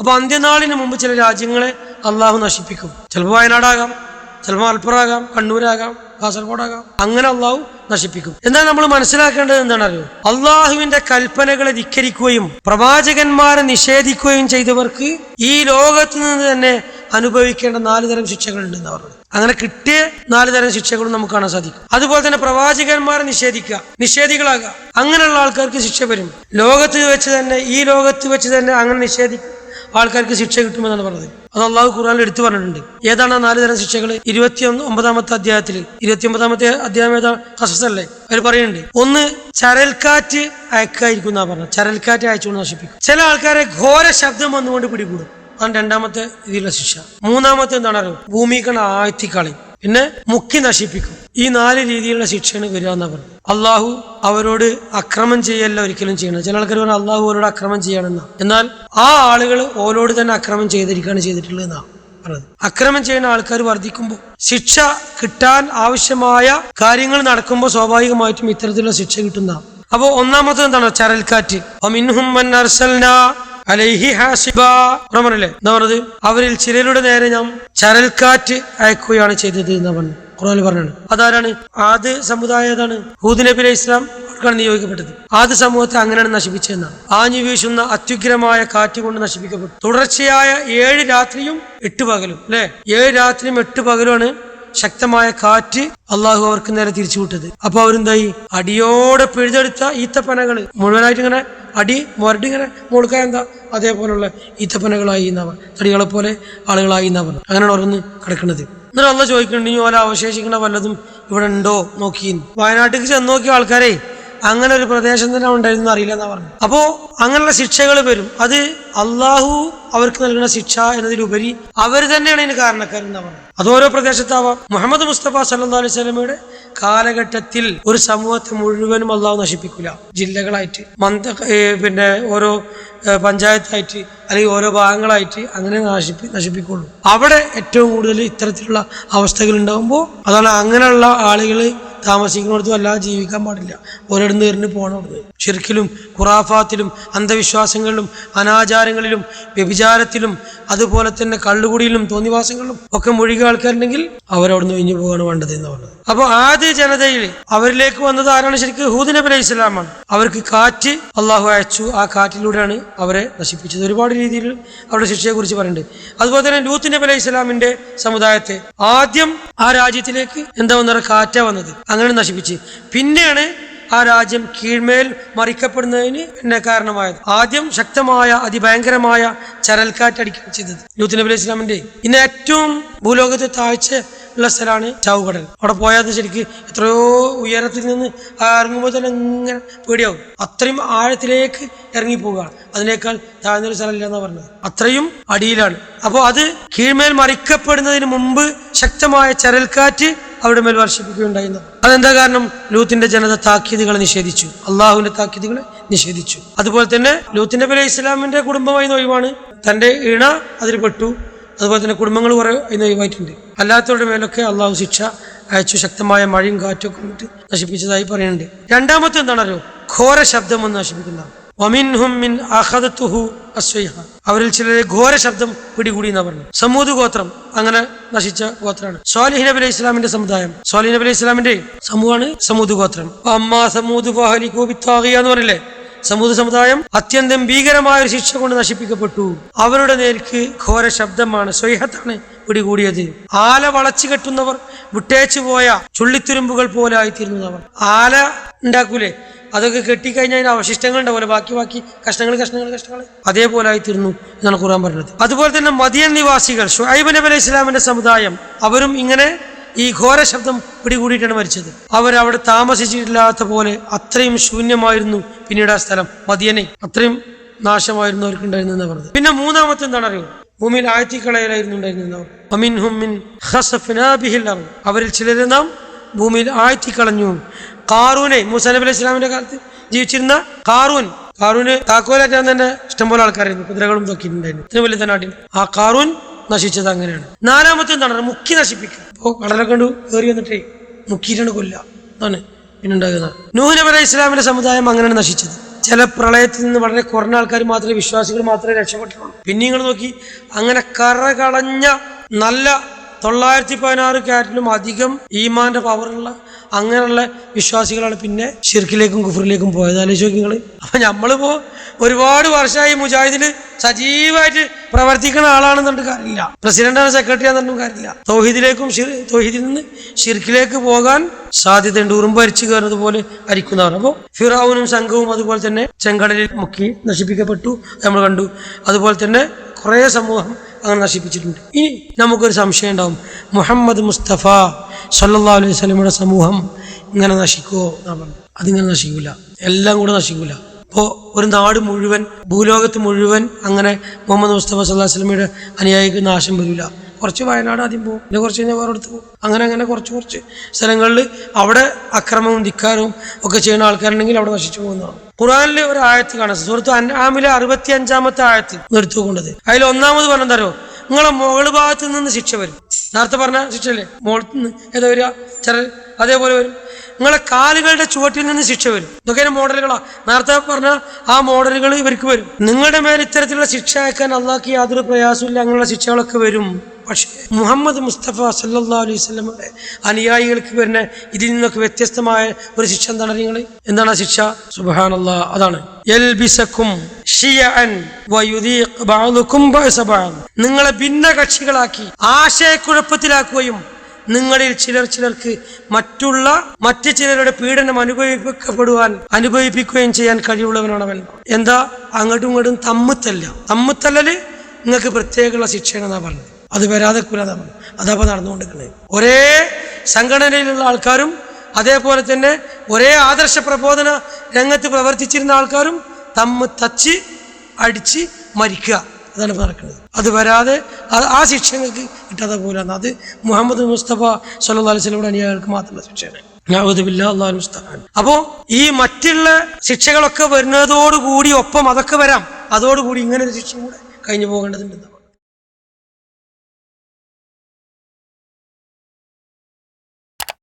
അപ്പൊ അന്ത്യനാളിന് മുമ്പ് ചില രാജ്യങ്ങളെ അള്ളാഹു നശിപ്പിക്കും. ചിലപ്പോൾ വയനാടാകാം ചിലപ്പോൾ മലപ്പുറമാകാം കണ്ണൂരാകാം കാസർഗോഡാകാം. അങ്ങനെ അള്ളാഹു നശിപ്പിക്കും. എന്നാൽ നമ്മൾ മനസ്സിലാക്കേണ്ടത് എന്താണ് അറിയോ അള്ളാഹുവിന്റെ കൽപ്പനകളെ ധിക്കരിക്കുകയും പ്രവാചകന്മാരെ നിഷേധിക്കുകയും ചെയ്തവർക്ക് ഈ ലോകത്ത് നിന്ന് തന്നെ അനുഭവിക്കേണ്ട നാല് തരം ശിക്ഷകൾ ഉണ്ടെന്ന് പറഞ്ഞു അങ്ങനെ കിട്ടിയ നാല് തരം ശിക്ഷകളും നമുക്ക് കാണാൻ സാധിക്കും. അതുപോലെ തന്നെ പ്രവാചകന്മാരെ നിഷേധിക്കുക നിഷേധികളാകുക. അങ്ങനെയുള്ള ആൾക്കാർക്ക് ശിക്ഷ വരും. ലോകത്ത് വെച്ച് തന്നെ ഈ ലോകത്ത് വെച്ച് തന്നെ അങ്ങനെ നിഷേധിക്കും. ആൾക്കാർക്ക് ശിക്ഷ കിട്ടുമെന്നാണ് പറഞ്ഞത്. അത് അള്ളാഹു ഖുർആനിൽ എടുത്തു പറഞ്ഞിട്ടുണ്ട്. ഏതാണ് ആ നാല് തരം ശിക്ഷകൾ ഇരുപത്തി ഒമ്പതാമത്തെ അധ്യായത്തിൽ ഇരുപത്തി ഒമ്പതാമത്തെ അധ്യായം ഏതാ? കസസല്ലേ അവർ പറയുന്നുണ്ട്. ഒന്ന് ചരൽക്കാറ്റ് അയക്കായിരിക്കും എന്നാ പറഞ്ഞത്. ചരൽക്കാറ്റ് അയച്ചുകൊണ്ട് നശിപ്പിക്കും. ചില ആൾക്കാരെ ഘോര ശബ്ദം വന്നുകൊണ്ട് പിടികൂടും. അതാണ് രണ്ടാമത്തെ ഇതിലുള്ള ശിക്ഷ. മൂന്നാമത്തെ എന്താണ് എന്താണല്ലോ ഭൂമിക്കണ ആഴ്ത്തിക്കളി പിന്നെ മുക്കി നശിപ്പിക്കും. ഈ നാല് രീതിയിലുള്ള ശിക്ഷയാണ് വരിക എന്നാ പറഞ്ഞു അള്ളാഹു അവരോട് അക്രമം ചെയ്യല്ല ഒരിക്കലും ചെയ്യണം ചില ആൾക്കാർ പറഞ്ഞാൽ അള്ളാഹു അവരോട് അക്രമം ചെയ്യണമെന്നാ. എന്നാൽ ആ ആളുകൾ ഓരോട് തന്നെ അക്രമം ചെയ്തിരിക്കുകയാണ് ചെയ്തിട്ടുള്ളത് എന്നാ പറഞ്ഞത്. അക്രമം ചെയ്യുന്ന ആൾക്കാർ വർദ്ധിക്കുമ്പോൾ ശിക്ഷ കിട്ടാൻ ആവശ്യമായ കാര്യങ്ങൾ നടക്കുമ്പോൾ സ്വാഭാവികമായിട്ടും ഇത്തരത്തിലുള്ള ശിക്ഷ കിട്ടുന്ന അപ്പോൾ ഒന്നാമത്തെ എന്താണ്? ചരൽക്കാറ്റ്. അലൈഹി ഹാസിബ. പറഞ്ഞത്? അവരിൽ ചിലരുടെ നേരെ നാം ചരൽക്കാറ്റ് അയക്കുകയാണ് ചെയ്തത് എന്ന് പറഞ്ഞു ഖുറാനിൽ അതാരാണ്? ആദ്യ സമുദായം ഏതാണ്? ഹൂദ് നബി അലൈഹി ഇസ്ലാം അവർക്കാണ് നിയോഗിക്കപ്പെട്ടത്. ആദ്യ സമൂഹത്തെ അങ്ങനെയാണ് നശിപ്പിച്ചതെന്നാണ്. ആഞ്ഞു വീശുന്ന അത്യുഗ്രമായ കാറ്റ് കൊണ്ട് നശിപ്പിക്കപ്പെട്ടു. തുടർച്ചയായ ഏഴ് രാത്രിയും എട്ട് പകലും അല്ലെ? ഏഴ് രാത്രിയും എട്ട് പകലുമാണ് ശക്തമായ കാറ്റ് അള്ളാഹു അവർക്ക് നേരെ തിരിച്ചുവിട്ടത്. അപ്പൊ അവരെന്തായി? അടിയോടെ പിഴുതെടുത്ത ഈത്തപ്പനകൾ മുഴുവനായിട്ട് ഇങ്ങനെ അടി മുരടി ഇങ്ങനെ മുളുക്കാൻ എന്താ? അതേപോലുള്ള ഈത്തപ്പനകളായി എന്നവർ തടികളെ പോലെ ആളുകളായി എന്നവർ അങ്ങനെയാണ് ഓരോന്ന് കിടക്കുന്നത് എന്നിട്ട് അല്ല ചോദിക്കുന്നുണ്ട് ഓരോ അവശേഷിക്കുന്ന വല്ലതും ഇവിടെ ഉണ്ടോ? നോക്കി വയനാട്ടിലേക്ക് ചെന്ന് നോക്കിയ ആൾക്കാരെ അങ്ങനെ ഒരു പ്രദേശം തന്നെ ഉണ്ടായിരുന്നു അറിയില്ല എന്നാ പറഞ്ഞു അപ്പോ അങ്ങനെയുള്ള ശിക്ഷകൾ വരും. അത് അള്ളാഹു അവർക്ക് നൽകുന്ന ശിക്ഷ എന്നതിലുപരി അവർ തന്നെയാണ് ഇതിന് കാരണക്കാരെന്നാ പറഞ്ഞു അത് ഓരോ പ്രദേശത്താവാം. മുഹമ്മദ് മുസ്തഫ സല്ലാ അലൈഹി സ്വലമയുടെ കാലഘട്ടത്തിൽ ഒരു സമൂഹത്തെ മുഴുവനും അള്ളാഹു നശിപ്പിക്കില്ല ജില്ലകളായിട്ട് മന്ത പിന്നെ ഓരോ പഞ്ചായത്തായിട്ട് അല്ലെങ്കിൽ ഓരോ ഭാഗങ്ങളായിട്ട് അങ്ങനെ നശിപ്പി നശിപ്പിക്കുള്ളൂ. അവിടെ ഏറ്റവും കൂടുതൽ ഇത്തരത്തിലുള്ള അവസ്ഥകൾ ഉണ്ടാകുമ്പോൾ അതാണ് അങ്ങനെയുള്ള ആളുകൾ താമസിക്കുന്നിടത്തും അല്ലാതെ ജീവിക്കാൻ പാടില്ല. ഒരിടന്ന് എറിഞ്ഞ് പോകണം അവിടുന്ന്. ഖുറാഫാത്തിലും അന്ധവിശ്വാസങ്ങളിലും അനാചാരങ്ങളിലും വ്യഭിചാരത്തിലും അതുപോലെ തന്നെ കള്ളുകുടിയിലും തോന്നിവാസങ്ങളിലും ഒക്കെ മുഴുകിയ ആൾക്കാരുണ്ടെങ്കിൽ അവരവിടുന്ന് ഒഴിഞ്ഞു പോകാണ് വേണ്ടത് എന്ന് പറഞ്ഞത്. അപ്പോൾ ആദ്യ ജനതയിൽ അവരിലേക്ക് വന്നത് ആരാണ്? ശരിക്കും ഹൂദ് നബി അലൈഹി ഇസ്ലാമാണ് അവർക്ക് കാറ്റ് അള്ളാഹു അയച്ചു. ആ കാറ്റിലൂടെയാണ് അവരെ നശിപ്പിച്ചത്. ഒരുപാട് രീതിയിൽ അവരുടെ ശിക്ഷയെ കുറിച്ച് പറയുന്നുണ്ട്. അതുപോലെ തന്നെ ലൂത്ത് നബി അലൈഹി ഇസ്ലാമിന്റെ സമുദായത്തെ ആദ്യം ആ രാജ്യത്തിലേക്ക് എന്താ വന്നത്? കാറ്റ വന്നത്. അങ്ങനെ നശിപ്പിച്ച്. പിന്നെയാണ് ആ രാജ്യം കീഴ്മേൽ മറിക്കപ്പെടുന്നതിന് എന്നെ കാരണമായത്. ആദ്യം ശക്തമായ അതിഭയങ്കരമായ ചരൽക്കാറ്റടിക്കുകയാണ് ചെയ്തത്. ലൂത്ത് നബി അലൈഹി ഇസ്ലാമിന്റെ ഇന്ന് ഏറ്റവും ഭൂലോകത്തെ താഴ്ച ഉള്ള സ്ഥലമാണ് ചാവുകടൽ. അവിടെ പോയാൽ ശരിക്ക് എത്രയോ ഉയരത്തിൽ നിന്ന് ഇറങ്ങുമ്പോൾ തന്നെ ഇങ്ങനെ പേടിയാവും. അത്രയും ആഴത്തിലേക്ക് ഇറങ്ങിപ്പോവുകയാണ്. അതിനേക്കാൾ താഴ്ന്നൊരു സ്ഥലമില്ല എന്നാ പറഞ്ഞത്. അത്രയും അടിയിലാണ്. അപ്പോൾ അത് കീഴ്മേൽ മറിക്കപ്പെടുന്നതിന് മുമ്പ് ശക്തമായ ചരൽക്കാറ്റ് അവിടെ മേൽ വർഷിപ്പിക്കുകയുണ്ടായിരുന്നു അതെന്താ കാരണം? ലൂത്തിന്റെ ജനത താക്കീതുകളെ നിഷേധിച്ചു. അള്ളാഹുവിന്റെ താക്കീതുകളെ നിഷേധിച്ചു. അതുപോലെ തന്നെ ലൂത്തിന്റെ പേര് ഇസ്ലാമിന്റെ കുടുംബമായി ഒഴിവാണ്. തന്റെ ഇണ അതിൽ പെട്ടു. അതുപോലെ തന്നെ കുടുംബങ്ങൾ കുറെ ഒഴിവായിട്ടുണ്ട്. അല്ലാത്തവരുടെ മേലൊക്കെ അള്ളാഹു ശിക്ഷ അയച്ചു. ശക്തമായ മഴയും കാറ്റും ഒക്കെ നശിപ്പിച്ചതായി പറയുന്നുണ്ട്. രണ്ടാമത്തെ എന്താണല്ലോ ഘോര ശബ്ദം ഒന്ന് നശിപ്പിക്കുന്ന വമിൻഹും മിൻ അഖദത്തുഹു അസ്വൈഹ അവരിൽ ചിലരെ ഘോര ശബ്ദം പിടികൂടി എന്നാ പറഞ്ഞു. സമൂത് ഗോത്രം അങ്ങനെ നശിച്ച ഗോത്രമാണ്. സ്വാലിഹ് നബി അലൈഹി ഇസ്ലാമിന്റെ സമുദായം. സ്വാലിഹ് നബി അലൈഹി ഇസ്ലാമിന്റെ സമൂഹമാണ് സമൂത് ഗോത്രം. അമ്മാ സമൂത് എന്ന് പറയില്ലേ സമൂഹ സമുദായം അത്യന്തം ഭീകരമായ ഒരു ശിക്ഷ കൊണ്ട് നശിപ്പിക്കപ്പെട്ടു. അവരുടെ നേർക്ക് ഘോര ശബ്ദമാണ് സ്വൈഹത്താണ് പിടികൂടിയത്. ആല വളച്ചു കെട്ടുന്നവർ വിട്ടേച്ചു പോയ ചുള്ളിത്തുരുമ്പുകൾ പോലെ ആയിത്തീരുന്നു അവർ ആല ഉണ്ടാക്കൂലേ? അതൊക്കെ കെട്ടിക്കഴിഞ്ഞാൽ അതിന്റെ അവശിഷ്ടങ്ങൾ ഉണ്ടാവില്ല ബാക്കി ബാക്കി കഷ്ണങ്ങൾ കഷ്ണങ്ങൾ കഷ്ണങ്ങൾ. അതേപോലെ ആയിത്തീരുന്നു എന്നാണ് ഖുർആൻ പറഞ്ഞത്. അതുപോലെ തന്നെ മദിയൻ നിവാസികൾ ഷുഹൈബ് നബി അലൈഹി ഇസ്ലാമിന്റെ സമുദായം അവരും ഇങ്ങനെ ഈ ഘോര ശബ്ദം പിടികൂടിയിട്ടാണ് മരിച്ചത്. അവരവിടെ താമസിച്ചിട്ടില്ലാത്ത പോലെ അത്രയും ശൂന്യമായിരുന്നു പിന്നീട് ആ സ്ഥലം മദിയനെ. അത്രയും നാശമായിരുന്നു അവർക്ക് ഉണ്ടായിരുന്നെന്ന് പറഞ്ഞത്. പിന്നെ മൂന്നാമത്തെ എന്താണ് അറിയോ ഭൂമിയിൽ ആഴ്ത്തിക്കളയലായിരുന്നു ഉണ്ടായിരുന്നത് ബിഹിൽ അവരിൽ ചിലരെ നാം ഭൂമിയിൽ ആഴ്ത്തിക്കളഞ്ഞു. കാറൂനെ മുസാനബി നബി അലൈഹി ഇസ്ലാമിന്റെ കാലത്ത് ജീവിച്ചിരുന്ന കാറൂൻ കാറൂന് താക്കോലാറ്റാൻ തന്നെ ഇഷ്ടംപോലെ ആൾക്കാരായിരുന്നു കുതിരകളും തൊക്കിയിട്ടുണ്ടായിരുന്നു ഇത്ര വലിയ നാട്ടിൽ ആ കാറൂൻ നശിച്ചത് അങ്ങനെയാണ്. നാലാമത്തെ എന്താണ് മുക്കി നശിപ്പിക്കുക. അപ്പോ കടലെ കണ്ടു കയറി വന്നിട്ടേ മുക്കിയിട്ടാണ് കൊല്ല അതാണ് പിന്നെ ഉണ്ടാകുന്നത് നബി അലൈഹി ഇസ്ലാമിന്റെ സമുദായം അങ്ങനെയാണ് നശിച്ചത്. ചില പ്രളയത്തിൽ നിന്ന് വളരെ കുറഞ്ഞ ആൾക്കാർ മാത്രമേ വിശ്വാസികൾ മാത്രമേ രക്ഷപ്പെട്ടിട്ടുള്ളൂ. പിന്നെ നിങ്ങൾ നോക്കി അങ്ങനെ കറകളഞ്ഞ നല്ല തൊള്ളായിരത്തി പതിനാറ് ക്യാരറ്റിലും അധികം ഈമാന്റെ പവറുള്ള അങ്ങനെയുള്ള വിശ്വാസികളാണ് പിന്നെ ഷിർക്കിലേക്കും കുഫറിലേക്കും പോയത്. ആലോചിച്ച് നിങ്ങൾ അപ്പൊ നമ്മളിപ്പോ ഒരുപാട് വർഷമായി മുജാഹിദിൽ സജീവമായിട്ട് പ്രവർത്തിക്കുന്ന ആളാണെന്നുണ്ട് കാര്യമില്ല. പ്രസിഡന്റാണ് സെക്രട്ടറി ആണെന്നും കാര്യമില്ല. തൗഹീദിലേക്കും തൗഹീദിൽ നിന്ന് ഷിർക്കിലേക്ക് പോകാൻ സാധ്യതയുണ്ട്. ഉറുമ്പരിച്ചു കയറുന്നത് പോലെ അരിക്കുന്നതാണ്. അപ്പോൾ ഫിറാവുനും സംഘവും അതുപോലെ തന്നെ ചെങ്കടലിൽ മുക്കി നശിപ്പിക്കപ്പെട്ടു. നമ്മൾ കണ്ടു. അതുപോലെ തന്നെ കുറേ സമൂഹം അങ്ങനെ നശിപ്പിച്ചിട്ടുണ്ട് ഇനി നമുക്കൊരു സംശയം ഉണ്ടാവും. മുഹമ്മദ് മുസ്തഫ സല്ലാ അലൈഹി വസല്ലമയുടെ സമൂഹം ഇങ്ങനെ നശിക്കുമോ എന്നാണ് അതിങ്ങനെ നശിക്കില്ല എല്ലാം കൂടെ നശിക്കില്ല ഇപ്പോൾ ഒരു നാട് മുഴുവൻ ഭൂലോകത്ത് മുഴുവൻ അങ്ങനെ മുഹമ്മദ് മുസ്തഫ സല്ലാ അലൈഹി വസല്ലമയുടെ അനുയായിക്ക് നാശം വരില്ല കുറച്ച് വയനാട് ആദ്യം പോകും. പിന്നെ കുറച്ച് കഴിഞ്ഞാൽ വേറെ അടുത്ത് പോകും. അങ്ങനെ അങ്ങനെ കുറച്ച് കുറച്ച് സ്ഥലങ്ങളിൽ അവിടെ അക്രമവും ധിക്കാരവും ഒക്കെ ചെയ്യുന്ന ആൾക്കാരുണ്ടെങ്കിൽ അവിടെ നശിച്ചു പോകുന്നതാണ്. ഖുറാനിലെ ഒരു ആയത്ത് കാണാം. സുഹൃത്ത് അൻആമിലെ അറുപത്തി അഞ്ചാമത്തെ ആയത്ത് നിർത്തുകൊണ്ടത് അതിൽ ഒന്നാമത് പറഞ്ഞതരോ നിങ്ങളെ മുകൾ ഭാഗത്ത് നിന്ന് ശിക്ഷ വരും. നേരത്തെ പറഞ്ഞ ശിക്ഷയല്ലേ മുകളത്ത് നിന്ന് ഏതാ വരിക? ചില അതേപോലെ വരും. നിങ്ങളെ കാലുകളുടെ ചുവട്ടിൽ നിന്ന് ശിക്ഷ വരും. ഇതൊക്കെ മോഡലുകളാ. നേരത്തെ പറഞ്ഞ ആ മോഡലുകൾ ഇവർക്ക് വരും. നിങ്ങളുടെ മേൽ ഇത്തരത്തിലുള്ള ശിക്ഷ അയക്കാൻ അള്ളാഹ്ക്ക് യാതൊരു പ്രയാസമില്ല അങ്ങനെയുള്ള ശിക്ഷകളൊക്കെ വരും. പക്ഷേ മുഹമ്മദ് മുസ്തഫ സല്ലാ അലൈഹി സ്വലമയുടെ അനുയായികൾക്ക് വരുന്ന ഇതിൽ നിന്നൊക്കെ വ്യത്യസ്തമായ ഒരു ശിക്ഷ എന്താണ് നിങ്ങൾ? എന്താണ് ആ ശിക്ഷ? സുബാനല്ലാ അതാണ്. നിങ്ങളെ ഭിന്ന കക്ഷികളാക്കി ആശയക്കുഴപ്പത്തിലാക്കുകയും നിങ്ങളിൽ ചിലർ ചിലർക്ക് മറ്റുള്ള മറ്റു ചിലരുടെ പീഡനം അനുഭവിക്കപ്പെടുവാൻ അനുഭവിപ്പിക്കുകയും ചെയ്യാൻ കഴിവുള്ളവനാണ് അവൻ എന്താ? അങ്ങോട്ടും ഇങ്ങോട്ടും തമ്മിത്തല്ല. തമ്മിത്തല്ലല് നിങ്ങൾക്ക് പ്രത്യേകമുള്ള ശിക്ഷയാണെന്നാ പറഞ്ഞത്. അത് വരാതെ കുലതാണ് അതപ്പോൾ നടന്നുകൊണ്ടിരിക്കുന്നത് ഒരേ സംഘടനയിലുള്ള ആൾക്കാരും അതേപോലെ തന്നെ ഒരേ ആദർശ പ്രബോധന രംഗത്ത് പ്രവർത്തിച്ചിരുന്ന ആൾക്കാരും തമ്മ് തച്ച് അടിച്ച് മരിക്കുക. അതാണ് നടക്കുന്നത് അത് വരാതെ ആ- ആ ശിക്ഷ നിങ്ങൾക്ക് കിട്ടാതെ പോലാണ്. അത് മുഹമ്മദ് മുസ്തഫ സല്ലു അലൈഹി വസല്ലമയുടെ അനുയായികൾക്ക് മാത്രമുള്ള ശിക്ഷയാണ്. അപ്പോ ഈ മറ്റുള്ള ശിക്ഷകളൊക്കെ വരുന്നതോടുകൂടി ഒപ്പം അതൊക്കെ വരാം. അതോടുകൂടി ഇങ്ങനെ ഒരു ശിക്ഷ കൂടെ കഴിഞ്ഞു പോകേണ്ടതുണ്ട്.